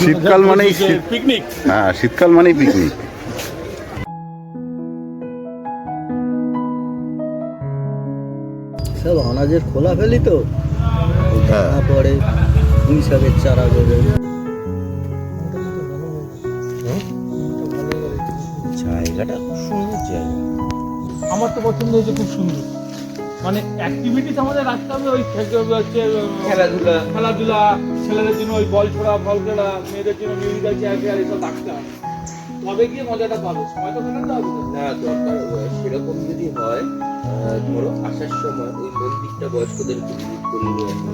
শীতকাল মানেই পিকনিক হ্যাঁ শীতকাল মানেই পিকনিক সব অনাজের খোলা ফেলি তো। হ্যাঁ। তারপরে পুঁই শাকের চারা দেবে। জায়গাটা খুব সুন্দর জায়গা। আমার তো পছন্দ হয়েছে খুব সুন্দর। মানে অ্যাক্টিভিটিস আমাদের রাখতে হবে ওই হচ্ছে খেলাধুলা। খেলাধুলা ছেলেদের জন্য ওই বল ছোড়া বল খেলা মেয়েদের জন্য মিউজিক্যাল চেয়ার চেয়ার এসব রাখতে হবে। তবে গিয়ে মজাটা পাবো সময় তো হবে। না দরকার হয়, সেরকম যদি হয় ধরো আসার সময় ওই মন্দিরটা বয়স্কদের করে নিয়ে আসবে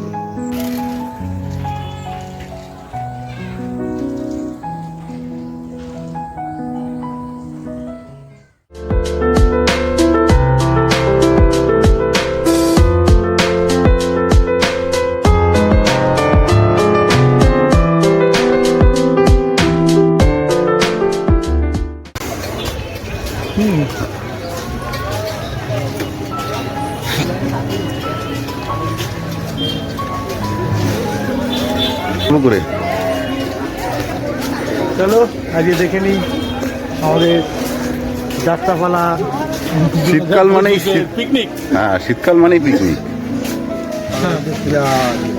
করে চলো আজকে দেখে নিই আমাদের যাত্রাপালা। শীতকাল মানেই শীত। পিকনিক হ্যাঁ শীতকাল মানেই পিকনিক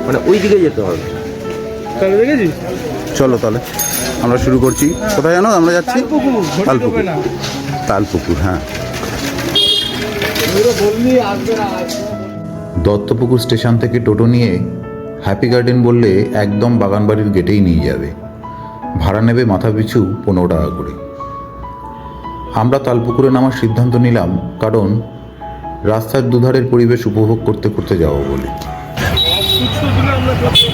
মানে ওই দিকে যেতে হবে। তাহলে দেখেছিস? চলো তাহলে আমরা শুরু করছি। কোথায় জানো? আমরা যাচ্ছি তালপুকুর। তালপুকুর হ্যাঁ। দত্তপুকুর স্টেশন থেকে টোটো নিয়ে হ্যাপি গার্ডেন বললে একদম বাগানবাড়ির গেটেই নিয়ে যাবে। ভাড়া নেবে মাথা পিছু পনেরো টাকা করে। আমরা তালপুকুরে নামার সিদ্ধান্ত নিলাম কারণ রাস্তার দুধারের পরিবেশ উপভোগ করতে করতে যাব বলে।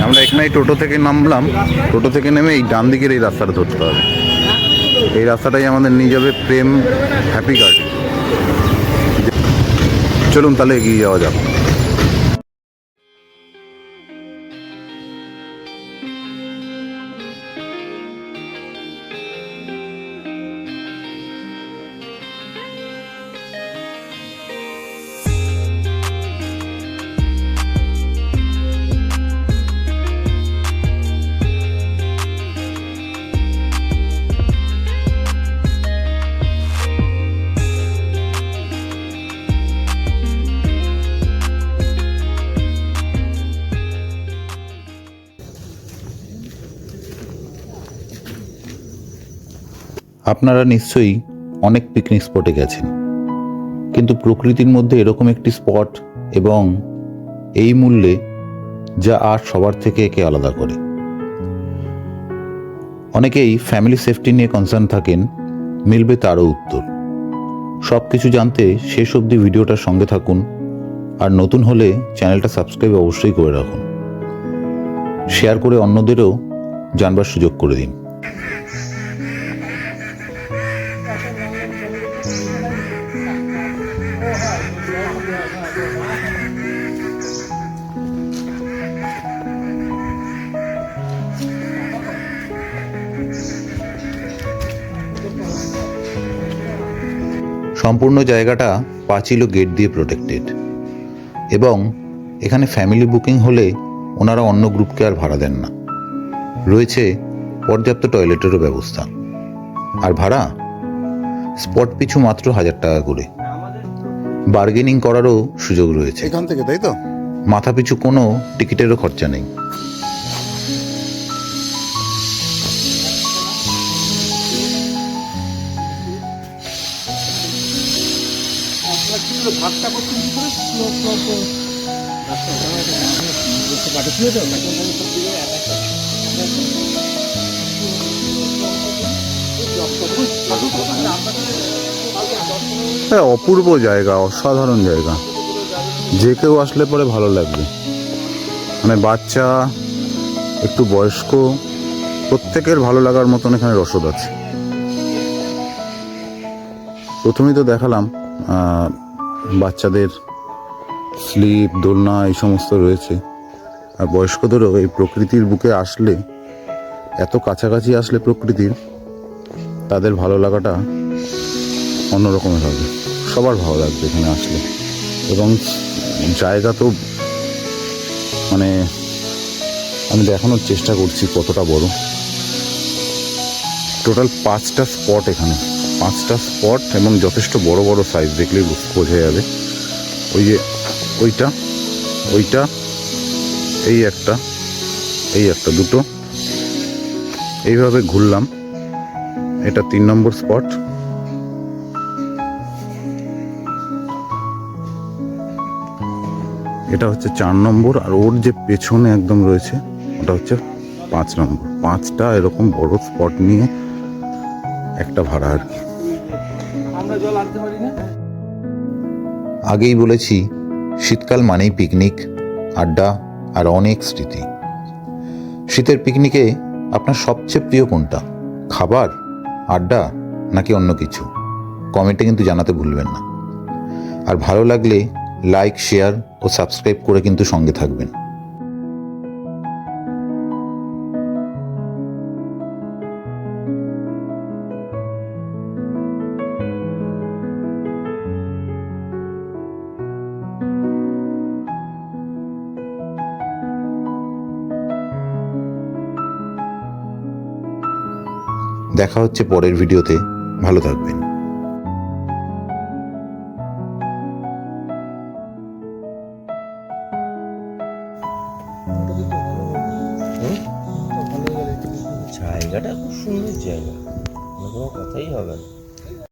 আমরা এখানেই টোটো থেকে নামলাম। টোটো থেকে নেমে এই ডান দিকের এই রাস্তাটা ধরতে হবে। এই রাস্তাটাই আমাদের নিয়ে যাবে প্রেম হ্যাপি গার্ডেন। চলুন তাহলে এগিয়ে যাওয়া যাক। আপনারা নিশ্চয়ই অনেক পিকনিক স্পটে গেছেন। কিন্তু প্রকৃতির মধ্যে এরকম একটি স্পট এবং এই মূল্যে যা আর সবার থেকে একে আলাদা করে। অনেকেই ফ্যামিলি সেফটি নিয়ে কনসার্ন থাকেন, মিলবে তারও উত্তর। সব কিছু জানতে শেষ অবধি ভিডিওটার সঙ্গে থাকুন, আর নতুন হলে চ্যানেলটা সাবস্ক্রাইব অবশ্যই করে রাখুন। শেয়ার করে অন্যদেরও জানবার সুযোগ করে দিন। সম্পূর্ণ জায়গাটা পাঁচিল গেট দিয়ে প্রোটেক্টেড এবং এখানে ফ্যামিলি বুকিং হলে ওনারা অন্য গ্রুপকে আর ভাড়া দেন না। রয়েছে পর্যাপ্ত টয়লেটেরও ব্যবস্থা। আর ভাড়া স্পট পিছু মাত্র হাজার টাকা করে। বার্গেনিং করারও সুযোগ রয়েছে। এখান থেকে তাই তো? মাথা পিছু কোনো টিকিটেরও খরচা নেই। হ্যাঁ অপূর্ব জায়গা, অসাধারণ জায়গা। যে কেউ আসলে পরে ভালো লাগবে। মানে বাচ্চা, একটু বয়স্ক, প্রত্যেকের ভালো লাগার মতন এখানে রসদ আছে। প্রথমেই তো দেখালাম বাচ্চাদের স্লিপ, দোলনা এই সমস্ত রয়েছে। আর বয়স্কদেরও এই প্রকৃতির বুকে আসলে, এত কাছাকাছি আসলে প্রকৃতির, তাদের ভালো লাগাটা অন্যরকমের হবে। সবার ভালো লাগবে এখানে আসলে। এবং জায়গা তো মানে আমি দেখানোর চেষ্টা করছি কতটা বড়। টোটাল পাঁচটা স্পট এখানে। পাঁচটা স্পট এবং যথেষ্ট বড় বড় সাইজ দেখলেই বুঝ- যাবে। ওই যে ওইটা ওইটা, এই একটা এই একটা দুটো। এইভাবে ঘুরলাম। এটা তিন নম্বর স্পট এটা হচ্ছে চার নম্বর আর ওর যে পেছনে একদম রয়েছে ওটা হচ্ছে পাঁচ নম্বর। পাঁচটা এরকম বড় স্পট নিয়ে একটা ভাড়া আর কি। আমরা জল আনতে পারি না? আগেই বলেছি শীতকাল মানেই পিকনিক আড্ডা আর অনেক স্মৃতি। শীতের পিকনিকে আপনার সবচেয়ে প্রিয় কোনটা? খাবার আড্ডা নাকি অন্য কিছু? কমেন্টে কিন্তু জানাতে ভুলবেন না। আর ভালো লাগলে লাইক শেয়ার ও সাবস্ক্রাইব করে কিন্তু সঙ্গে থাকবেন। দেখা হচ্ছে পরের ভিডিওতে। ভালো থাকবেন। জায়গাটা খুব সুন্দর জায়গা। কোনো কথাই হবে না।